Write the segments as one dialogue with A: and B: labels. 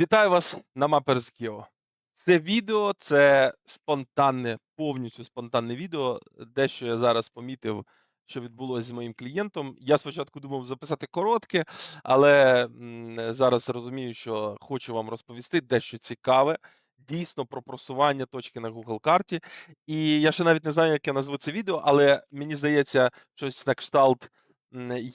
A: Вітаю вас на Mappers.io. Це відео це спонтанне, повністю спонтанне відео. Дещо я зараз помітив, що відбулося з моїм клієнтом. Я спочатку думав записати коротке, але м, зараз розумію, що хочу вам розповісти дещо цікаве. Дійсно про просування точки на Google карті. І я ще навіть не знаю, як я назву це відео, але мені здається, щось на кшталт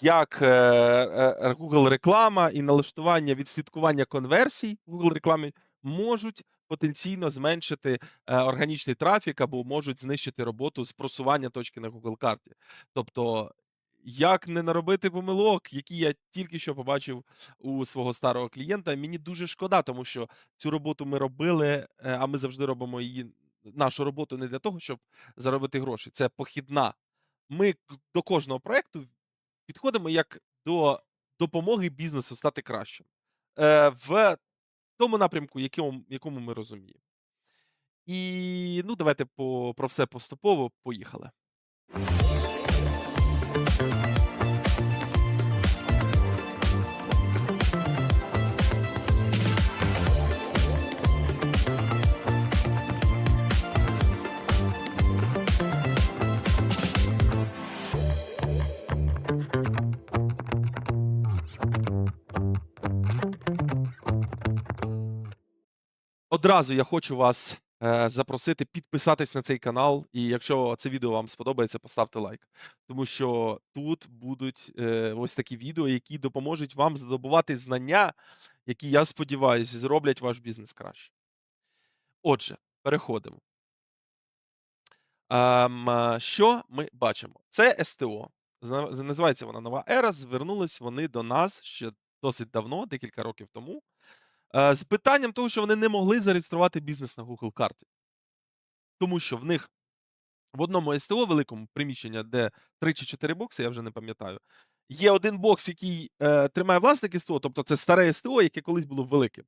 A: як е, е, Google реклама і налаштування відслідкування конверсій в Google рекламі можуть потенційно зменшити е, органічний трафік або можуть знищити роботу з просування точки на Google карті. Тобто, як не наробити помилок, які я тільки що побачив у свого старого клієнта. Мені дуже шкода, тому що цю роботу ми робили, е, а ми завжди робимо її нашу роботу не для того, щоб заробити гроші. Це похідна. Ми до кожного проекту підходимо як до допомоги бізнесу стати кращим е, в тому напрямку, якому, якому ми розуміємо. І ну, давайте по, про все поступово. Поїхали. Одразу я хочу вас е, запросити підписатись на цей канал. І якщо це відео вам сподобається, поставте лайк. Тому що тут будуть е, ось такі відео, які допоможуть вам здобувати знання, які, я сподіваюся, зроблять ваш бізнес краще. Отже, переходимо. Ем, що ми бачимо? Це СТО. Називається вона Нова Ера. Звернулись вони до нас ще досить давно, декілька років тому, з питанням того, що вони не могли зареєструвати бізнес на Google карті. Тому що в них в одному СТО великому приміщення, де 3 чи 4 бокси, я вже не пам'ятаю, є один бокс, який е, тримає власник СТО, тобто це старе СТО, яке колись було великим.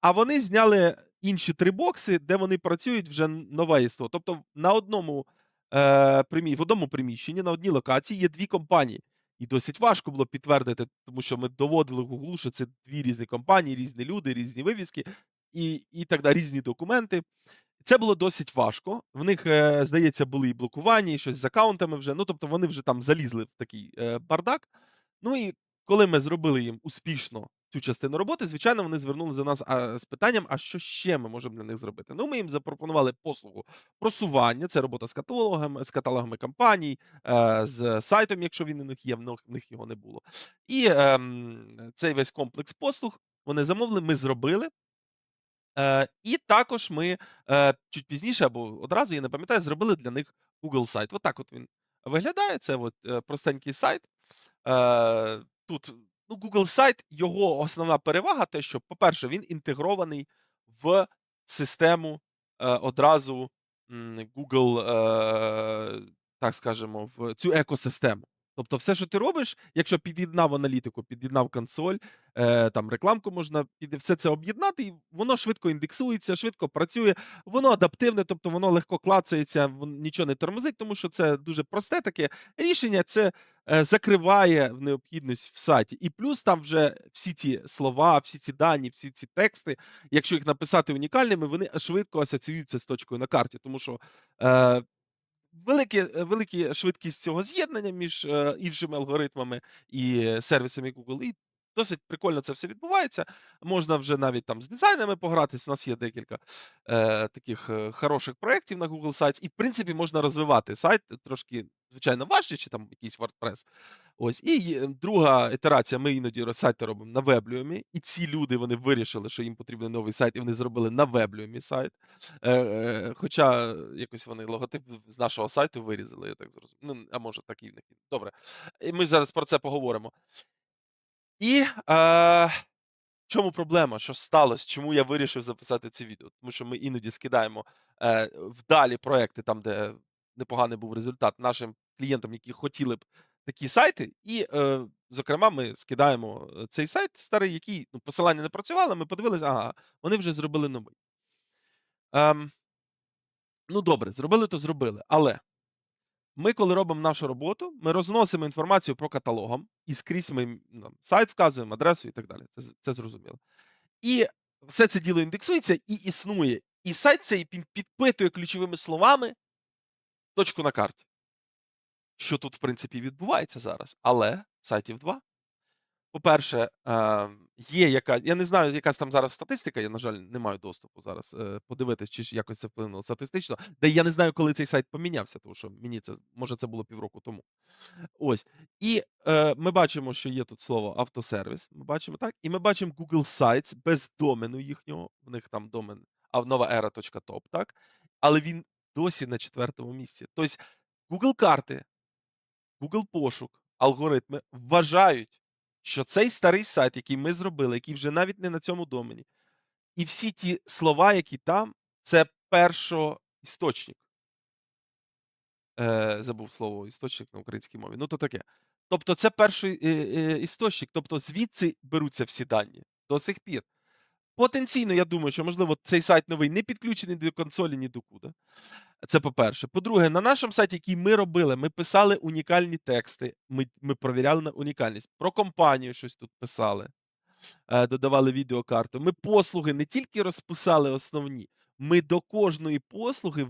A: А вони зняли інші три бокси, де вони працюють вже нове СТО. Тобто на одному, е, примі... в одному приміщенні, на одній локації є дві компанії. І досить важко було підтвердити, тому що ми доводили Гуглу, що це дві різні компанії, різні люди, різні вивіски і, і так далі, різні документи. Це було досить важко. В них, е, здається, були і блокування, і щось з аккаунтами вже. Ну, тобто вони вже там залізли в такий е, бардак. Ну і коли ми зробили їм успішно цю частину роботи, звичайно, вони звернулися до нас з питанням: а що ще ми можемо для них зробити? Ну, ми їм запропонували послугу просування, це робота з каталогами, з каталогами компаній, е, з сайтом, якщо він у них є, в них його не було. І ем, цей весь комплекс послуг вони замовили, ми зробили. Е, і також ми, е, чуть пізніше або одразу, я не пам'ятаю, зробили для них Google сайт. От от він виглядає. Це от, простенький сайт. Тут ну, Google сайт, його основна перевага, те, що, по-перше, він інтегрований в систему е, одразу Google, е, так скажемо, в цю екосистему. Тобто, все, що ти робиш, якщо під'єднав аналітику, під'єднав консоль, е, там рекламку можна під все це об'єднати, і воно швидко індексується, швидко працює, воно адаптивне, тобто воно легко клацається, нічого не тормозить, тому що це дуже просте таке рішення. Це е, закриває в необхідність в сайті. І плюс там вже всі ці слова, всі ці дані, всі ці тексти, якщо їх написати унікальними, вони швидко асоціюються з точкою на карті, тому що. Е, Великі, великі швидкість цього з'єднання між е, іншими алгоритмами і сервісами Google. І досить прикольно це все відбувається. Можна вже навіть там з дизайнами погратись. У нас є декілька е, таких е, хороших проєктів на Google Sites. І, в принципі, можна розвивати сайт трошки, звичайно, важче, чи там якийсь WordPress. Ось. І є друга ітерація. Ми іноді сайти робимо на веблюмі. І ці люди вони вирішили, що їм потрібен новий сайт, і вони зробили на веблюмі сайт. Е, е, хоча якось вони логотип з нашого сайту вирізали, я так зрозумів. Ну, а може, так і в них. Добре. І ми зараз про це поговоримо. І е, чому проблема? Що сталося? Чому я вирішив записати це відео? Тому що ми іноді скидаємо е, вдалі проекти, там, де непоганий був результат, нашим клієнтам, які хотіли б такі сайти. І, е, зокрема, ми скидаємо е, цей сайт старий, який ну, посилання не працювало. Ми подивилися, ага, вони вже зробили новий. Ем, ну, добре, зробили, то зробили. Але ми, коли робимо нашу роботу, ми розносимо інформацію про каталогом, і скрізь ми нам сайт вказуємо, адресу і так далі. Це, це зрозуміло. І все це діло індексується і існує. І сайт цей підпитує ключовими словами точку на карті. Що тут, в принципі, відбувається зараз. Але сайтів 2. По-перше, е, є яка. Я не знаю, якась там зараз статистика. Я, на жаль, не маю доступу зараз е, подивитись, чи ж якось це вплинуло статистично. Де я не знаю, коли цей сайт помінявся, тому що мені це може це було півроку тому. Ось. І е, ми бачимо, що є тут слово автосервіс. Ми бачимо так. І ми бачимо Google Sites без домену їхнього. В них там домен novaera.top, так? Але він досі на четвертому місці. Тобто Google карти, Google пошук, алгоритми вважають, що цей старий сайт, який ми зробили, який вже навіть не на цьому домені, і всі ті слова, які там, це першоісточник. Е, забув слово істочник на українській мові. Ну, то таке. Тобто, це перший е, е, істочник, тобто звідси беруться всі дані до сих пір. Потенційно, я думаю, що, можливо, цей сайт новий не підключений до консолі ні до куди. Це по-перше. По-друге, на нашому сайті, який ми робили, ми писали унікальні тексти. Ми, ми провіряли на унікальність. Про компанію щось тут писали, е, додавали відеокарту. Ми послуги не тільки розписали основні, ми до кожної послуги,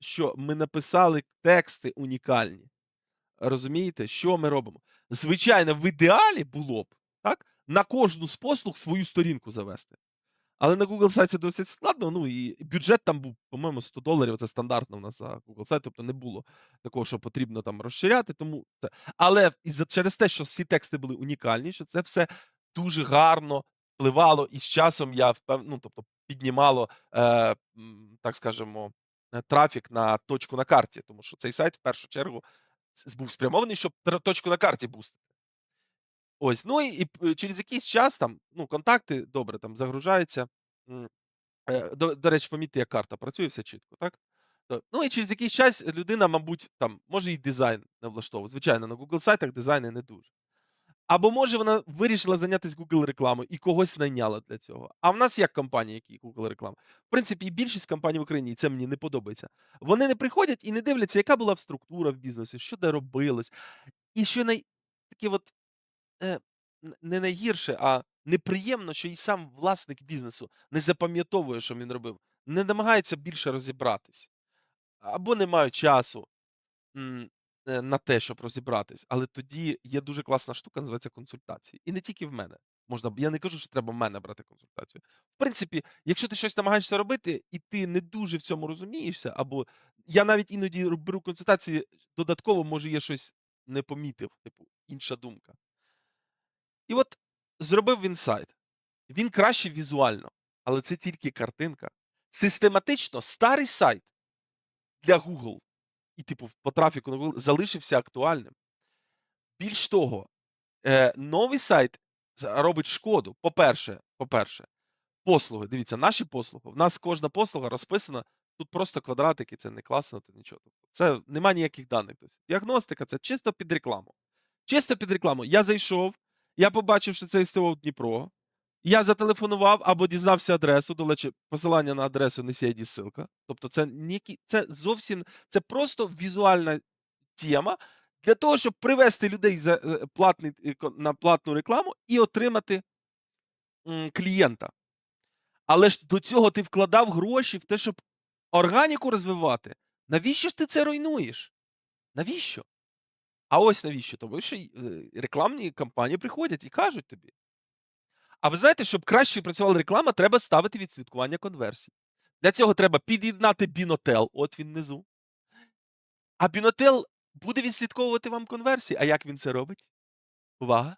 A: що ми написали тексти унікальні. Розумієте, що ми робимо? Звичайно, в ідеалі було б так, на кожну з послуг свою сторінку завести. Але на Google сайті досить складно. Ну і бюджет там був, по-моєму, 100 доларів. Це стандартно в нас за Google сайт, тобто не було такого, що потрібно там розширяти. Тому це. Але із через те, що всі тексти були унікальні, що це все дуже гарно впливало, і з часом я впев... ну, тобто, піднімало, е, так скажемо, е, трафік на точку на карті, тому що цей сайт в першу чергу був спрямований, щоб точку на карті бустити. Ось, ну і, і через якийсь час там, ну, контакти добре там загружаються. Е, До, до речі, помітьте, як карта працює все чітко, так? Ну і через якийсь час людина, мабуть, там може і дизайн не влаштовує. Звичайно, на Google сайтах дизайни не дуже. Або може вона вирішила зайнятися Google рекламою і когось найняла для цього. А в нас як компанії, які Google реклама? В принципі, і більшість компаній в Україні, і це мені не подобається. Вони не приходять і не дивляться, яка була структура в бізнесі, що де робилось. І що най... таке от не найгірше, а неприємно, що і сам власник бізнесу не запам'ятовує, що він робив, не намагається більше розібратись, або не мають часу е, на те, щоб розібратись. Але тоді є дуже класна штука, називається консультації. І не тільки в мене. Можна, я не кажу, що треба в мене брати консультацію. В принципі, якщо ти щось намагаєшся робити, і ти не дуже в цьому розумієшся, або я навіть іноді беру консультації додатково, може, я щось не помітив, типу, інша думка. І от зробив він сайт. Він краще візуально, але це тільки картинка. Систематично старий сайт для Google і, типу, по трафіку на Google залишився актуальним. Більш того, е, новий сайт робить шкоду. По-перше, по-перше, послуги. Дивіться, наші послуги. В нас кожна послуга розписана. Тут просто квадратики, це не класно, це нічого. Це нема ніяких даних. Тобто, діагностика це чисто під рекламу. Чисто під рекламу. Я зайшов, я побачив, що це СТО в Дніпро. Я зателефонував або дізнався адресу. До речі, посилання на адресу не CID ссылка. Тобто, це ніякі, це зовсім це просто візуальна тема для того, щоб привести людей за е, платний е, на платну рекламу і отримати м, клієнта. Але ж до цього ти вкладав гроші в те, щоб органіку розвивати. Навіщо ж ти це руйнуєш? Навіщо? А ось навіщо? Тому що е, рекламні кампанії приходять і кажуть тобі. А ви знаєте, щоб краще працювала реклама, треба ставити відслідкування конверсій. Для цього треба під'єднати Бінотел, от він внизу. А Бінотел буде відслідковувати вам конверсії. А як він це робить? Увага!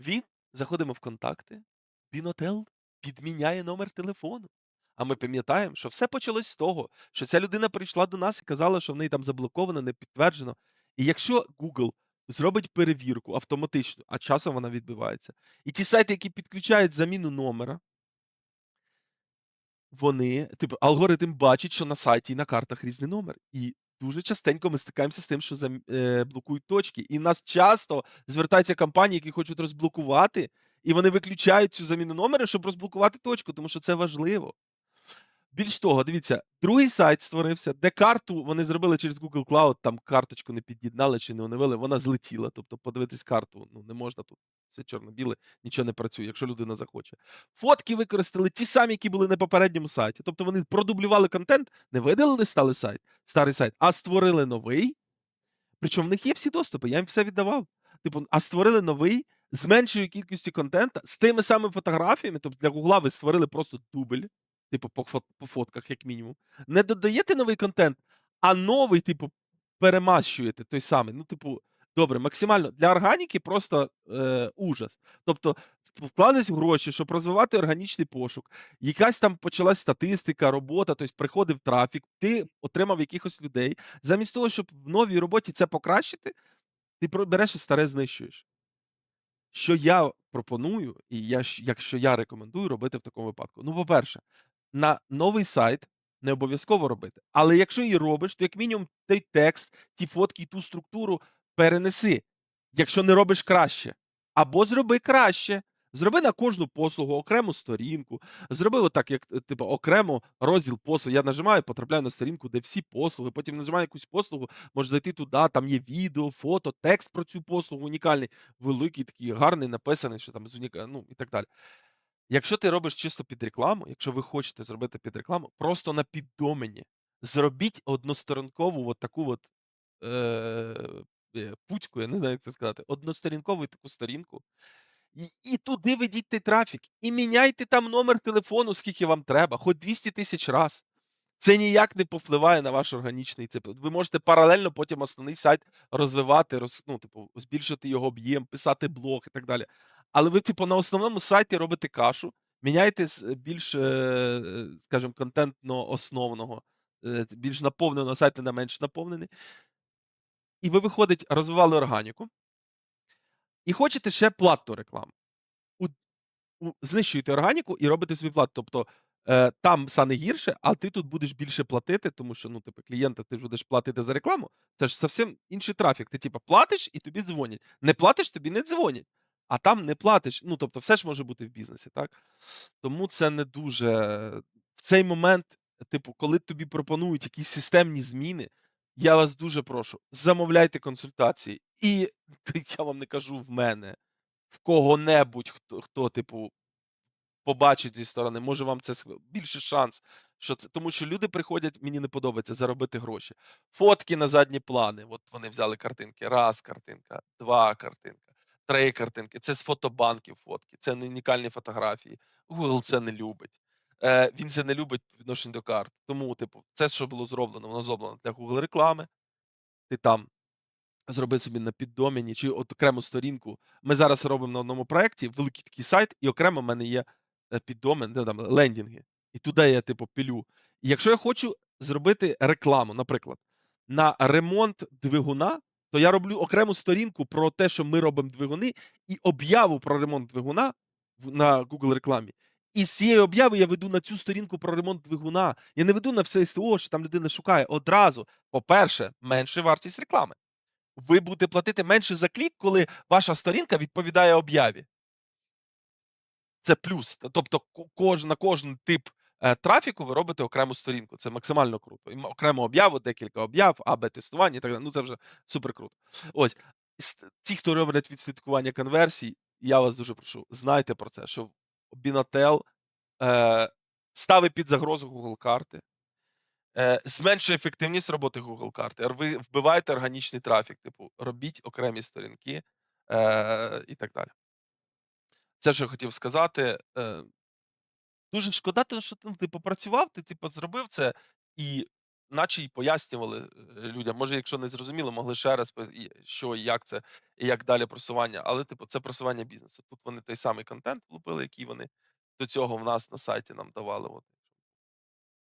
A: Він заходимо в контакти, Бінотел підміняє номер телефону. А ми пам'ятаємо, що все почалось з того, що ця людина прийшла до нас і казала, що в неї там заблоковано, не підтверджено. І якщо Google зробить перевірку автоматично, а часом вона відбувається, і ті сайти, які підключають заміну номера, вони, типу, алгоритм бачить, що на сайті і на картах різний номер. І дуже частенько ми стикаємося з тим, що зам... е, блокують точки. І нас часто звертаються компанії, які хочуть розблокувати, і вони виключають цю заміну номера, щоб розблокувати точку, тому що це важливо. Більш того, дивіться, другий сайт створився, де карту вони зробили через Google Cloud, там карточку не під'єднали чи не оновили, вона злетіла. Тобто подивитись карту ну, не можна тут все чорно-біле, нічого не працює, якщо людина захоче. Фотки використали ті самі, які були на попередньому сайті. Тобто вони продублювали контент, не видалили стали сайт, старий сайт, а створили новий. Причому в них є всі доступи, я їм все віддавав. Типу, а створили новий з меншою кількістю контента, з тими самими фотографіями. Тобто для Гугла ви створили просто дубль, типу, по, по фотках, як мінімум. Не додаєте новий контент, а новий, типу, перемащуєте той самий. Ну, типу, добре, максимально для органіки просто е, ужас. Тобто, в- вкладись в гроші, щоб розвивати органічний пошук. Якась там почалась статистика, робота, тобто приходив трафік, ти отримав якихось людей. Замість того, щоб в новій роботі це покращити, ти береш і старе знищуєш. Що я пропоную, і я, якщо я рекомендую робити в такому випадку. Ну, по-перше, на новий сайт не обов'язково робити. Але якщо і робиш, то як мінімум той текст, ті фотки ту структуру перенеси. Якщо не робиш краще. Або зроби краще. Зроби на кожну послугу окрему сторінку. Зроби отак, як е, типу, окремо розділ послуг. Я нажимаю, потрапляю на сторінку, де всі послуги. Потім нажимаю якусь послугу, можеш зайти туди, там є відео, фото, текст про цю послугу унікальний, великий, такий гарний, написаний, що там з уніка... ну і так далі. Якщо ти робиш чисто під рекламу, якщо ви хочете зробити під рекламу, просто на піддомені зробіть односторонкову от таку от, е, е, путьку, я не знаю, як це сказати, односторінкову таку сторінку, і, і туди ведіть той трафік, і міняйте там номер телефону, скільки вам треба, хоч 200 тисяч раз. Це ніяк не повпливає на ваш органічний цикл. Ви можете паралельно потім основний сайт розвивати, роз, ну, типу, збільшити його об'єм, писати блог і так далі. Але ви, типу, на основному сайті робите кашу, міняєте з більш, е, скажімо, контентно основного, е, більш наповненого сайту на менш наповнений. І ви, виходить, розвивали органіку, і хочете ще платну рекламу. У у знищуєте органіку і робите собі плату. Тобто, е, там стане гірше, а ти тут будеш більше платити, тому що, ну, типу, клієнта ти ж будеш платити за рекламу. Це ж зовсім інший трафік. Ти, типу, платиш і тобі дзвонять. Не платиш, тобі не дзвонять. А там не платиш. Ну, тобто, все ж може бути в бізнесі, так? Тому це не дуже. В цей момент, типу, коли тобі пропонують якісь системні зміни, я вас дуже прошу, замовляйте консультації. І я вам не кажу в мене, в кого-небудь, хто, хто типу, побачить зі сторони, може вам це більше шанс. Що це, тому що люди приходять, мені не подобається заробити гроші. Фотки на задні плани. От вони взяли картинки. Раз картинка, два картинка, три картинки. Це з фотобанків фотки, це не унікальні фотографії. Google це не любить. Е, він це не любить по відношенню до карт. Тому, типу, це, що було зроблено, воно зроблено для Google реклами. Ти там Зроби собі на піддомені чи окрему сторінку. Ми зараз робимо на одному проєкті великий такий сайт, і окремо в мене є е, піддомен, де там лендінги. І туди я, типу, пилю. І якщо я хочу зробити рекламу, наприклад, на ремонт двигуна, то я роблю окрему сторінку про те, що ми робимо двигуни, і об'яву про ремонт двигуна на Google рекламі. І з цієї обяви я веду на цю сторінку про ремонт двигуна. Я не веду на все СТО, що там людина шукає одразу. По-перше, менше вартість реклами ви будете платити менше за клік, коли ваша сторінка відповідає об'яві. Це плюс. Тобто, ко- кож, на кожен тип е, трафіку ви робите окрему сторінку. Це максимально круто. І окрему об'яву, декілька об'яв, АБ тестування і так далі. Ну, це вже супер круто. Ось ті, хто роблять відслідкування конверсій, я вас дуже прошу, знайте про це, що Binatel е, ставить під загрозу Google карти. Е, зменшує ефективність роботи Google карти. Ви вбиваєте органічний трафік, типу, робіть окремі сторінки е, і так далі. Це що я хотів сказати. Е, дуже шкода, того, що ну, ти попрацював, ти типу, зробив це, і наче й пояснювали е, людям. Може, якщо не зрозуміло, могли ще раз що і як це, і як далі просування. Але, типу, це просування бізнесу. Тут вони той самий контент влупили, який вони до цього в нас на сайті нам давали. От,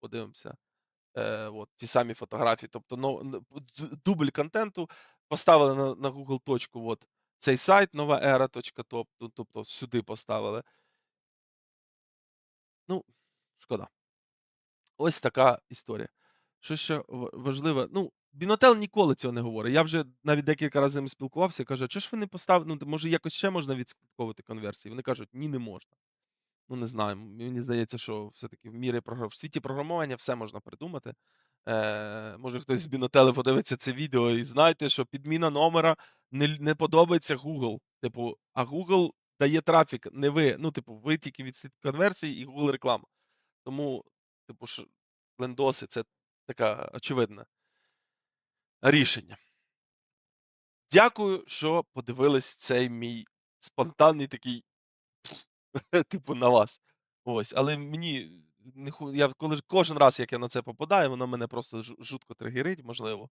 A: подивимося. Е, от, ті самі фотографії. Тобто, ну, дубль контенту поставили на, на Google точку. От, цей сайт нова era.top, ну, тобто сюди поставили. Ну, шкода. Ось така історія. Що ще ва- важливе? Ну, Бінотел ніколи цього не говорить. Я вже навіть декілька разів з ними спілкувався. Каже, чи ж ви не поставили? Ну, може, якось ще можна відслідковувати конверсії? Вони кажуть, ні, не можна. Ну, не знаю. Мені здається, що все-таки в мірі програ- в світі програмування все можна придумати. Е, може хтось з Бінотеле подивиться це відео і знайте, що підміна номера не не подобається Google. Типу, а Google дає трафік, не ви. Ну, типу, ви тільки від конверсій і Google реклама. Тому, типу, ш лендоси- це така очевидне рішення. Дякую, що подивились цей мій спонтанний такий типу на вас. Ось, але мені я коли кожен раз, як я на це попадаю, воно мене просто жутко тригерить, можливо.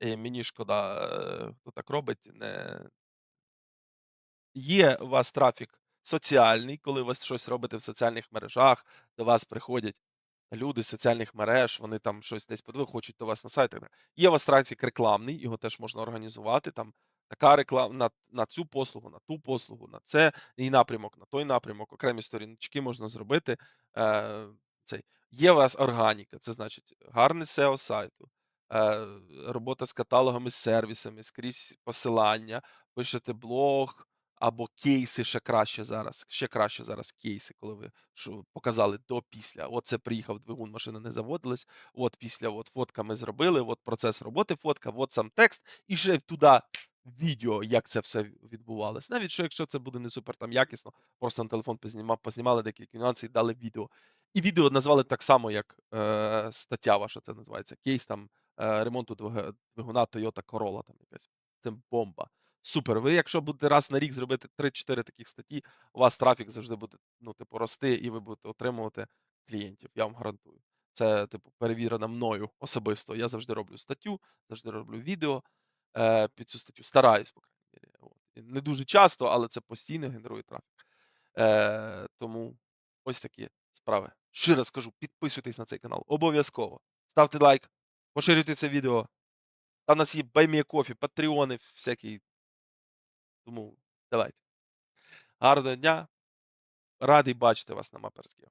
A: І мені шкода, е, хто так робить. Не Є у вас трафік соціальний, коли ви щось робите в соціальних мережах, до вас приходять люди з соціальних мереж, вони там щось десь подивили, хочуть до вас на сайт. Є у вас трафік рекламний, його теж можна організувати. Там така реклама на, на цю послугу, на ту послугу, на це і напрямок, на той напрямок, окремі сторіночки можна зробити. Е, цей. Є у вас органіка, це значить гарний SEO сайту, е, робота з каталогами, з сервісами, скрізь посилання, пишете блог, або кейси ще краще зараз. Ще краще зараз кейси, коли ви що показали до після. От це приїхав двигун, машина не заводилась. От після от фотка ми зробили, от процес роботи, фотка, от сам текст, і ще туди відео, як це все відбувалось. Навіть що якщо це буде не супер там якісно, просто на телефон познімав, познімали декілька нюансів дали відео. І відео назвали так само, як е, стаття ваша, це називається кейс там е, ремонту двигуна Toyota Corolla там якась. Це бомба. Супер. Ви, якщо будете раз на рік зробити 3-4 таких статті, у вас трафік завжди буде, ну, типу, рости, і ви будете отримувати клієнтів. Я вам гарантую. Це, типу, перевірено мною особисто. Я завжди роблю статтю, завжди роблю відео е, під цю статтю. Стараюсь, по крайній. Не дуже часто, але це постійно генерує трафік. Е, тому ось такі справи. Ще раз кажу, підписуйтесь на цей канал. Обов'язково. Ставте лайк, поширюйте це відео. Там у нас є баймія-кофі, патреони всякі. Тому давайте. Гарного дня. Радий бачити вас на Маперській.